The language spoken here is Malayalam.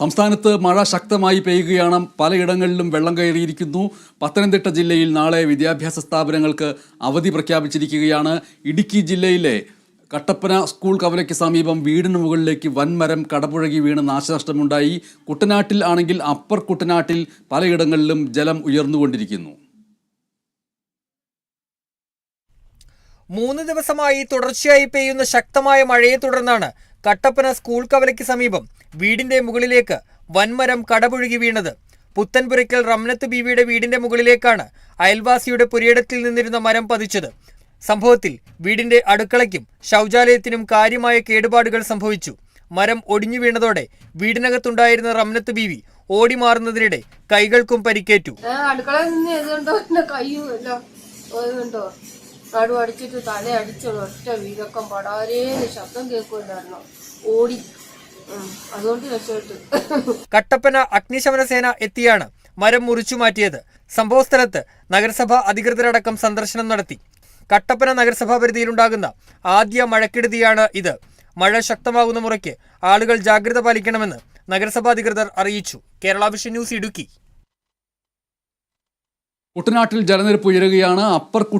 സംസ്ഥാനത്ത് മഴ ശക്തമായി പെയ്യുകയാണ്. പലയിടങ്ങളിലും വെള്ളം കയറിയിരിക്കുന്നു. പത്തനംതിട്ട ജില്ലയിൽ നാളെ വിദ്യാഭ്യാസ സ്ഥാപനങ്ങൾക്ക് അവധി പ്രഖ്യാപിച്ചിരിക്കുകയാണ്. ഇടുക്കി ജില്ലയിലെ കട്ടപ്പന സ്കൂൾ കവലയ്ക്ക് സമീപം വീടിന് മുകളിലേക്ക് വൻമരം കടപുഴകി വീണ് നാശനഷ്ടമുണ്ടായി. കുട്ടനാട്ടിൽ ആണെങ്കിൽ അപ്പർ കുട്ടനാട്ടിൽ പലയിടങ്ങളിലും ജലം ഉയർന്നുകൊണ്ടിരിക്കുന്നു. മൂന്ന് ദിവസമായി തുടർച്ചയായി പെയ്യുന്ന ശക്തമായ മഴയെ തുടർന്നാണ് കട്ടപ്പന സ്കൂൾ കവലയ്ക്ക് സമീപം വീടിന്റെ മുകളിലേക്ക് വൻമരം കടപുഴുകി വീണത്. പുത്തൻപുരയ്ക്കൽ റംനത്ത് ബീവിയുടെ വീടിന്റെ മുകളിലേക്കാണ് അയൽവാസിയുടെ പുരയിടത്തിൽ നിന്നിരുന്ന മരം പതിച്ചത്. സംഭവത്തിൽ വീടിന്റെ അടുക്കളയ്ക്കും ശൗചാലയത്തിനും കാര്യമായ കേടുപാടുകൾ സംഭവിച്ചു. മരം ഒടിഞ്ഞു വീണതോടെ വീടിനകത്തുണ്ടായിരുന്ന റംനത്ത് ബീവി ഓടി മാറുന്നതിനിടെ കൈകൾക്കും പരിക്കേറ്റു. ഞാൻ അടുക്കളയിൽ നിന്ന് നടു അടിച്ചിട്ട് തല അടിച്ചു ഒറ്റ വീരക്കം പടാരേന്ന് ശബ്ദം കേൾക്കുമല്ലായിരുന്നു ഓടി. അതുകൊണ്ട് രക്ഷപ്പെട്ടു. കട്ടപ്പന അഗ്നിശമന സേന എത്തിയാണ് മരം മുറിച്ചു മാറ്റിയത്. സംഭവസ്ഥലത്ത് നഗരസഭ അധികൃതരടക്കം സന്ദർശനം നടത്തി. കട്ടപ്പന നഗരസഭാ പരിധിയിലുണ്ടാകുന്ന ആദ്യ മഴക്കെടുതിയാണ് ഇത്. മഴ ശക്തമാകുന്ന മുറയ്ക്ക് ആളുകൾ ജാഗ്രത പാലിക്കണമെന്ന് നഗരസഭാ അധികൃതർ അറിയിച്ചു. Kerala Vision News Idukki. കുട്ടനാട്ടിൽ ജലനിരപ്പ് ഉയരുകയാണ്. അപ്പർ കുട്ടനാട്